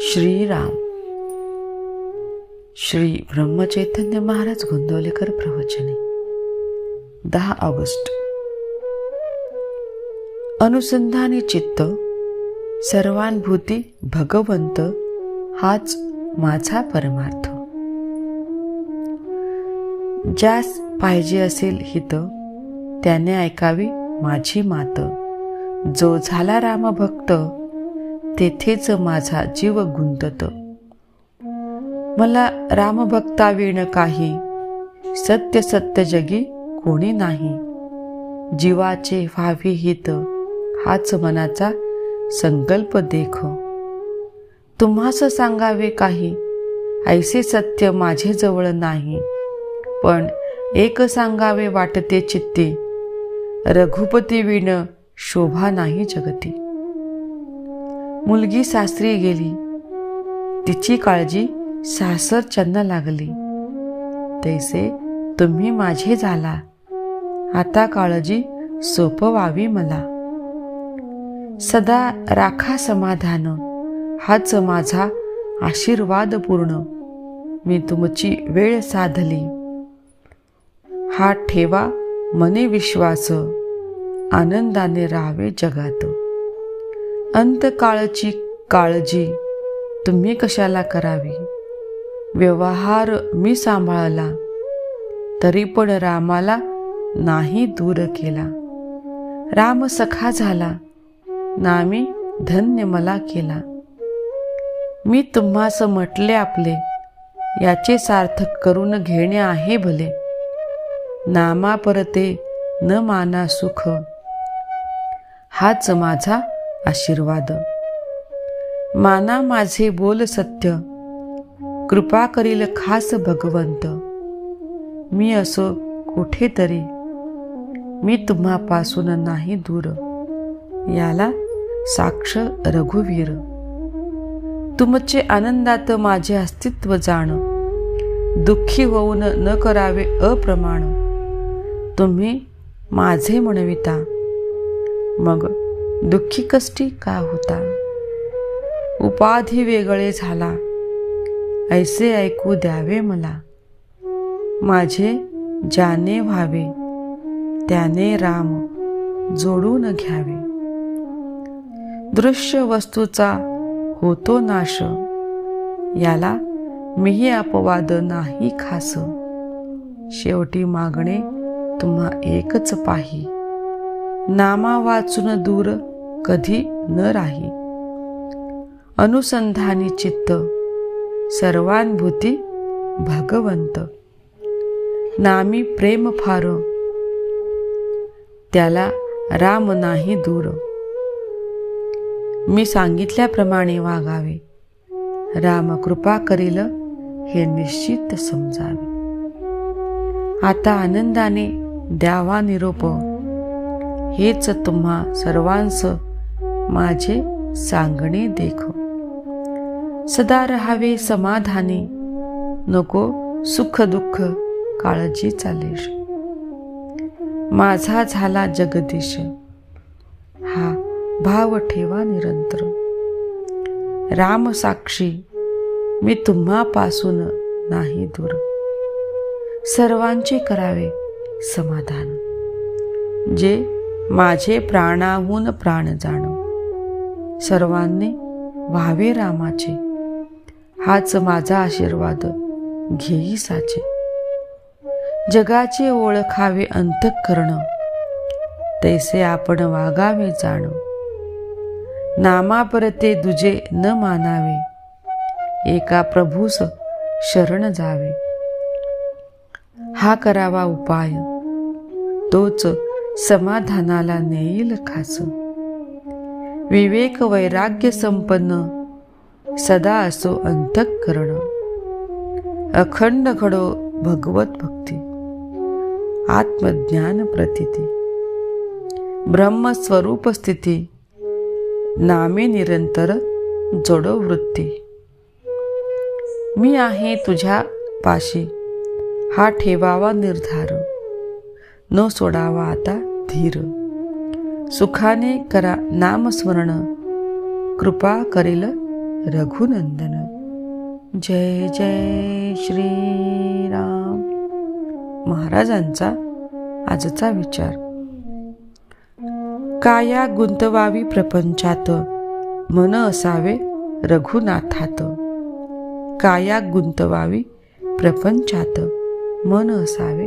श्रीराम. श्री ब्रह्मचैतन्य महाराज गोंदवलेकर प्रवचने. दहा ऑगस्ट. अनुसंधानी चित्त सर्वानुभूती भगवंत हाच माझा परमार्थ. ज्यास पाहिजे असेल हित त्याने ऐकावी माझी मात. जो झाला रामभक्त तेथेच माझा जीव गुंतत. मला रामभक्ताविण काही सत्य सत्य जगी कोणी नाही. जीवाचे व्हावी हित हाच मनाचा संकल्प देख. तुम्हास सांगावे काही ऐसे सत्य माझे जवळ नाही. पण एक सांगावे वाटते चित्ते रघुपती विण शोभा नाही जगती. मुलगी सासरी गेली. तिची काळजी सासरच्यांना लागली. तैसे तुम्ही माझे झाला. आता काळजी सोपवावी मला. सदा राखा समाधान. हाच माझा आशीर्वाद पूर्ण. मी तुमची वेळ साधली. हा ठेवा मने विश्वास. आनंदाने राहावे जगात. अंतकाळची काळजी तुम्ही कशाला करावी? व्यवहार मी सांभाळला तरी पण रामाला नाही दूर केला. राम सखा झाला नामी धन्य मला केला. मी तुम्हास म्हटले आपले याचे सार्थक करून घेणे आहे भले. नामा परते न माना सुख. हाच माझा आशीर्वाद. माना माझे बोल सत्य. कृपा करील खास भगवंत. मी असो कुठेतरी. मी तुम्हापासून नाही दूर. याला साक्ष रघुवीर. तुमचे आनंदात माझे अस्तित्व जाण. दुःखी होऊन न करावे अप्रमाण. तुम्ही माझे म्हणविता मग दुःखी कष्टी का होता? उपाधी वेगळे झाला. ऐसे ऐकू द्यावे मला. माझे ज्याने व्हावे. त्याने राम जोडून घ्यावे. दृश्य वस्तूचा होतो नाश. याला मीही अपवाद नाही खास. शेवटी मागणे तुम्हा एकच पाही नामा वाचून दूर कधी न राही. अनुसंधानी चित्त सर्वानुभूती भगवंत. नामी प्रेम फार त्याला राम नाही दूर. मी सांगितल्याप्रमाणे वागावे राम कृपा करील हे निश्चित समजावे. आता आनंदाने द्यावा निरोप. हेच तुम्हा सर्वांस माझे सांगणे देखो. सदा रहावे समाधानी नको सुख दुःख काळजी चालेश. माझा झाला जगदीश हा भाव ठेवा निरंतर. राम साक्षी मी तुम्हापासून नाही दूर. सर्वांचे करावे समाधान. जे माझे प्राणाहून प्राण जाण. सर्वांनी व्हावे रामाचे. हाच माझा आशीर्वाद. घेई साचे. जगाचे ओळखावे अंतःकरण. तैसे आपण वागावे जाण. नामापरते दुजे न मानावे. एका प्रभूस शरण जावे. हा करावा उपाय. तोच समाधानाला नेईल खासून विवेक वैराग्य संपन्न सदा असो अंतःकरण. अखंड घडो भगवत भक्ती आत्मज्ञान प्रतिती. ब्रह्मस्वरूप स्थिती नामे निरंतर जोडो वृत्ती. मी आहे तुझ्या पाशी हा ठेवावा निर्धार. न सोडावा आता धीर. सुखाने करा नामस्मरण. कृपा करील रघुनंदन. जय जय श्रीराम. महाराजांचा आजचा विचार. काया गुंतवावी प्रपंचात मन असावे रघुनाथात. काया गुंतवावी प्रपंचात मन असावे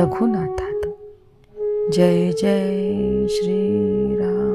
रघुनाथात. जय जय श्रीराम।